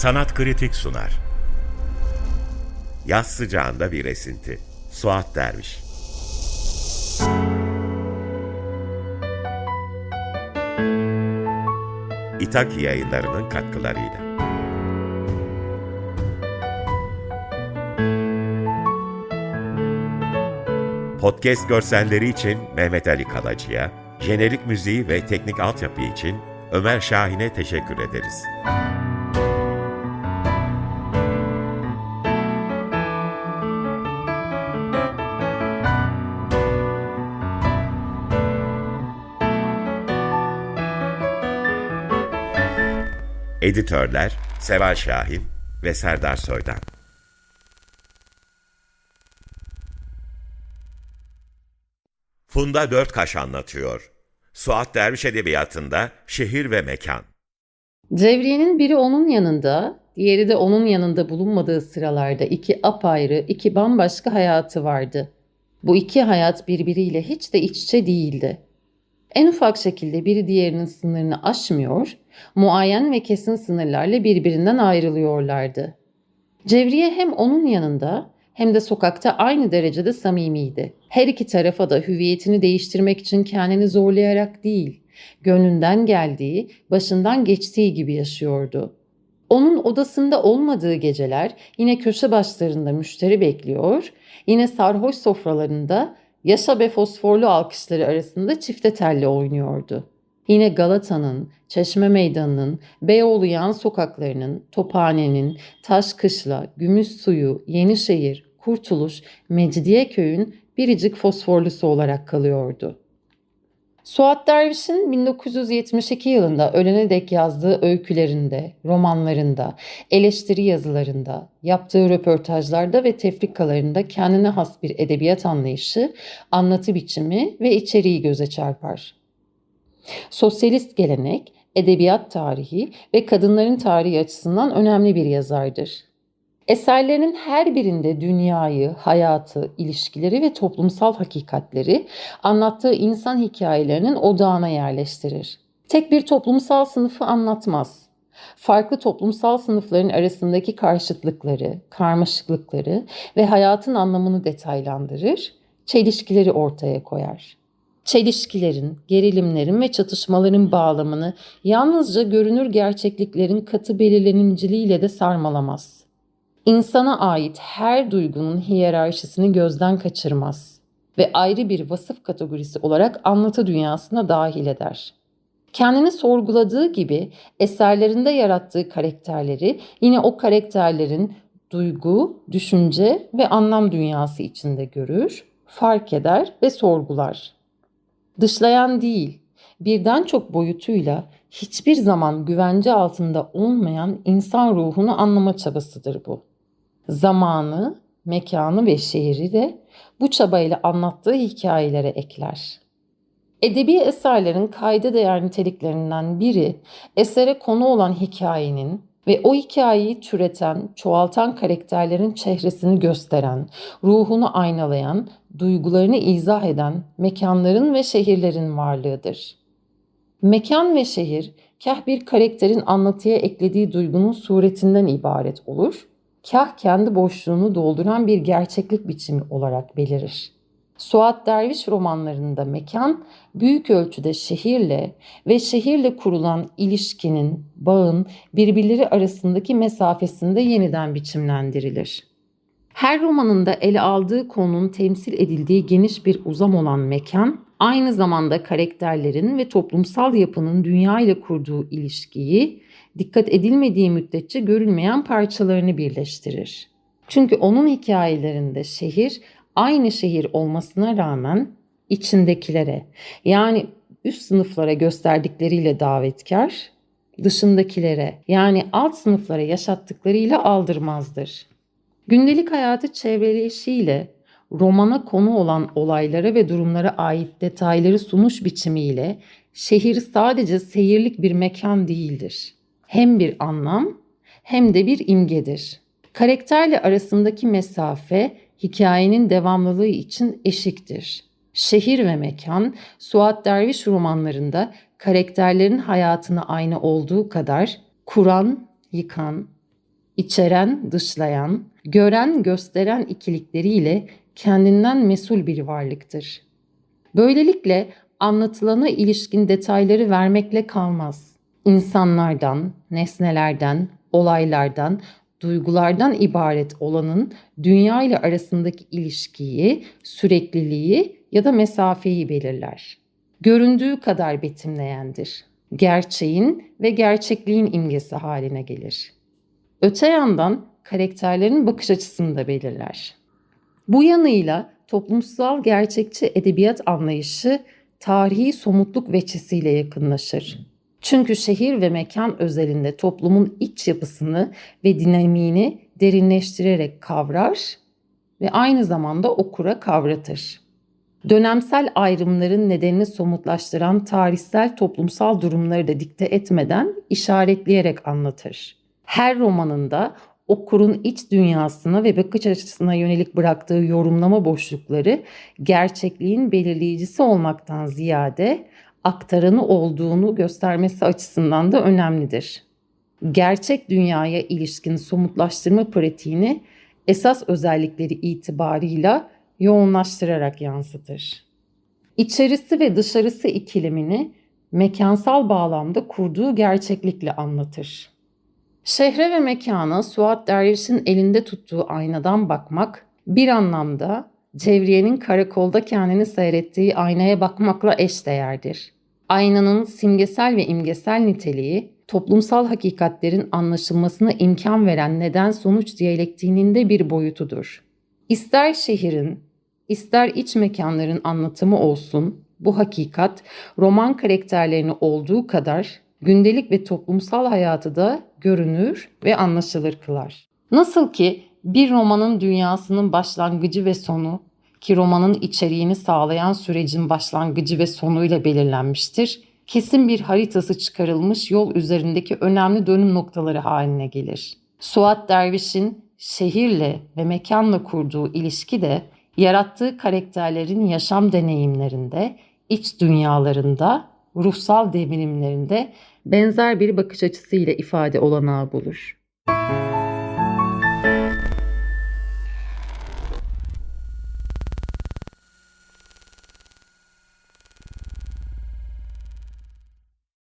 Sanat Kritik sunar. Yaz sıcağında bir esinti. Suat Derviş. İtaki yayınlarının katkılarıyla. Podcast görselleri için Mehmet Ali Kalacı'ya, jenerik müziği ve teknik altyapı için Ömer Şahin'e teşekkür ederiz. Editörler Seval Şahin ve Serdar Soydan. Funda Dörtkaş anlatıyor. Suat Derviş Edebiyatı'nda Şehir ve Mekan. Cevriye'nin biri onun yanında, diğeri de onun yanında bulunmadığı sıralarda iki apayrı, iki bambaşka hayatı vardı. Bu iki hayat birbiriyle hiç de iç içe değildi. En ufak şekilde biri diğerinin sınırını aşmıyor, muayyen ve kesin sınırlarla birbirinden ayrılıyorlardı. Cevriye hem onun yanında hem de sokakta aynı derecede samimiydi. Her iki tarafa da hüviyetini değiştirmek için kendini zorlayarak değil, gönlünden geldiği, başından geçtiği gibi yaşıyordu. Onun odasında olmadığı geceler yine köşe başlarında müşteri bekliyor, yine sarhoş sofralarında yaşa be fosforlu alkışları arasında çifte telli oynuyordu. Yine Galata'nın, Çeşme Meydanı'nın, Beyoğlu yan sokaklarının, Tophane'nin, Taşkışla, Gümüşsuyu, Yenişehir, Kurtuluş, Mecidiyeköy'ün biricik fosforlusu olarak kalıyordu. Suat Derviş'in 1972 yılında ölene dek yazdığı öykülerinde, romanlarında, eleştiri yazılarında, yaptığı röportajlarda ve tefrikalarında kendine has bir edebiyat anlayışı, anlatı biçimi ve içeriği göze çarpar. Sosyalist gelenek, edebiyat tarihi ve kadınların tarihi açısından önemli bir yazardır. Eserlerinin her birinde dünyayı, hayatı, ilişkileri ve toplumsal hakikatleri anlattığı insan hikayelerinin odağına yerleştirir. Tek bir toplumsal sınıfı anlatmaz. Farklı toplumsal sınıfların arasındaki karşıtlıkları, karmaşıklıkları ve hayatın anlamını detaylandırır, çelişkileri ortaya koyar. Çelişkilerin, gerilimlerin ve çatışmaların bağlamını yalnızca görünür gerçekliklerin katı belirlenimciliğiyle de sarmalamaz. İnsana ait her duygunun hiyerarşisini gözden kaçırmaz ve ayrı bir vasıf kategorisi olarak anlatı dünyasına dahil eder. Kendini sorguladığı gibi eserlerinde yarattığı karakterleri yine o karakterlerin duygu, düşünce ve anlam dünyası içinde görür, fark eder ve sorgular. Dışlayan değil, birden çok boyutuyla hiçbir zaman güvence altında olmayan insan ruhunu anlama çabasıdır bu. Zamanı, mekanı ve şehri de bu çabayla anlattığı hikayelere ekler. Edebi eserlerin kayda değer niteliklerinden biri esere konu olan hikayenin ve o hikayeyi türeten, çoğaltan karakterlerin çehresini gösteren, ruhunu aynalayan, duygularını izah eden mekanların ve şehirlerin varlığıdır. Mekan ve şehir kah bir karakterin anlatıya eklediği duygunun suretinden ibaret olur, kah kendi boşluğunu dolduran bir gerçeklik biçimi olarak belirir. Suat Derviş romanlarında mekan büyük ölçüde şehirle ve şehirle kurulan ilişkinin, bağın birbirleri arasındaki mesafesinde yeniden biçimlendirilir. Her romanında ele aldığı konunun temsil edildiği geniş bir uzam olan mekan, aynı zamanda karakterlerin ve toplumsal yapının dünya ile kurduğu ilişkiyi dikkat edilmediği müddetçe görülmeyen parçalarını birleştirir. Çünkü onun hikayelerinde şehir aynı şehir olmasına rağmen içindekilere yani üst sınıflara gösterdikleriyle davetkar, dışındakilere yani alt sınıflara yaşattıklarıyla aldırmazdır. Gündelik hayatı çevreleyişiyle, romana konu olan olaylara ve durumlara ait detayları sunuş biçimiyle şehir sadece seyirlik bir mekan değildir. Hem bir anlam hem de bir imgedir. Karakterle arasındaki mesafe hikayenin devamlılığı için eşiktir. Şehir ve mekan, Suat Derviş romanlarında karakterlerin hayatına aynı olduğu kadar kuran, yıkan, içeren, dışlayan, gören, gösteren ikilikleriyle kendinden mesul bir varlıktır. Böylelikle anlatılana ilişkin detayları vermekle kalmaz. İnsanlardan, nesnelerden, olaylardan, duygulardan ibaret olanın dünya ile arasındaki ilişkiyi, sürekliliği ya da mesafeyi belirler. Göründüğü kadar betimleyendir. Gerçeğin ve gerçekliğin imgesi haline gelir. Öte yandan karakterlerin bakış açısını da belirler. Bu yanıyla toplumsal gerçekçi edebiyat anlayışı tarihi somutluk veçesiyle yakınlaşır. Çünkü şehir ve mekan özelinde toplumun iç yapısını ve dinamiğini derinleştirerek kavrar ve aynı zamanda okura kavratır. Dönemsel ayrımların nedenini somutlaştıran tarihsel toplumsal durumları da dikte etmeden işaretleyerek anlatır. Her romanında okurun iç dünyasına ve bakış açısına yönelik bıraktığı yorumlama boşlukları gerçekliğin belirleyicisi olmaktan ziyade aktaranı olduğunu göstermesi açısından da önemlidir. Gerçek dünyaya ilişkin somutlaştırma pratiğini esas özellikleri itibarıyla yoğunlaştırarak yansıtır. İçerisi ve dışarısı ikilemini mekansal bağlamda kurduğu gerçeklikle anlatır. Şehre ve mekana Suat Derviş'in elinde tuttuğu aynadan bakmak bir anlamda Cevriye'nin karakolda kendini seyrettiği aynaya bakmakla eşdeğerdir. Aynanın simgesel ve imgesel niteliği toplumsal hakikatlerin anlaşılmasına imkan veren neden-sonuç diyalektiğinin de bir boyutudur. İster şehrin, ister iç mekanların anlatımı olsun, bu hakikat roman karakterlerini olduğu kadar gündelik ve toplumsal hayatı da görünür ve anlaşılır kılar. Nasıl ki bir romanın dünyasının başlangıcı ve sonu ki romanın içeriğini sağlayan sürecin başlangıcı ve sonuyla belirlenmiştir. Kesin bir haritası çıkarılmış yol üzerindeki önemli dönüm noktaları haline gelir. Suat Derviş'in şehirle ve mekanla kurduğu ilişki de yarattığı karakterlerin yaşam deneyimlerinde, iç dünyalarında, ruhsal devinimlerinde benzer bir bakış açısıyla ifade olanağı bulur. Müzik